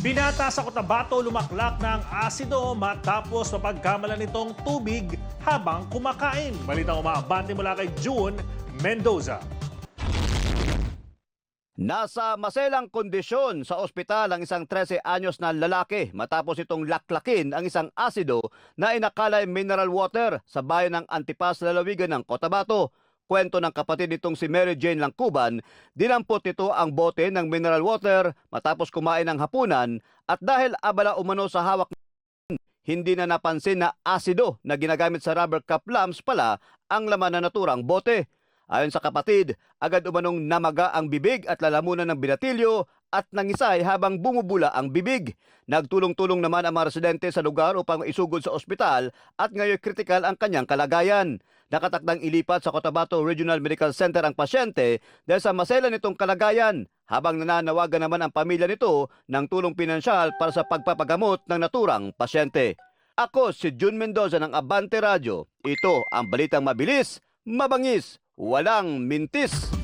Binata sa Cotabato lumaklak ng asido matapos mapagkamalan nitong tubig habang kumakain. Balitang umaabante mula kay June Mendoza. Nasa maselang kondisyon sa ospital ang isang 13 anyos na lalaki matapos itong laklakin ang isang asido na inakalay mineral water sa bayan ng Antipas, lalawigan ng Cotabato. Kwento ng kapatid nitong si Mary Jane Langkuban, dinampot nito ang bote ng mineral water matapos kumain ng hapunan at dahil abala umano sa hawak hindi na napansin na asido na ginagamit sa rubber cup lamps pala ang laman na naturang bote. Ayon sa kapatid, agad umanong namaga ang bibig at lalamunan ng binatilyo at nangisay habang bumubula ang bibig. Nagtulong-tulong naman ang mga residente sa lugar upang isugod sa ospital at ngayon kritikal ang kanyang kalagayan. Nakatakdang ilipat sa Cotabato Regional Medical Center ang pasyente dahil sa masela nitong kalagayan habang nananawagan naman ang pamilya nito ng tulong pinansyal para sa pagpapagamot ng naturang pasyente. Ako si Jun Mendoza ng Abante Radio. Ito ang balitang mabilis, mabangis, walang mintis.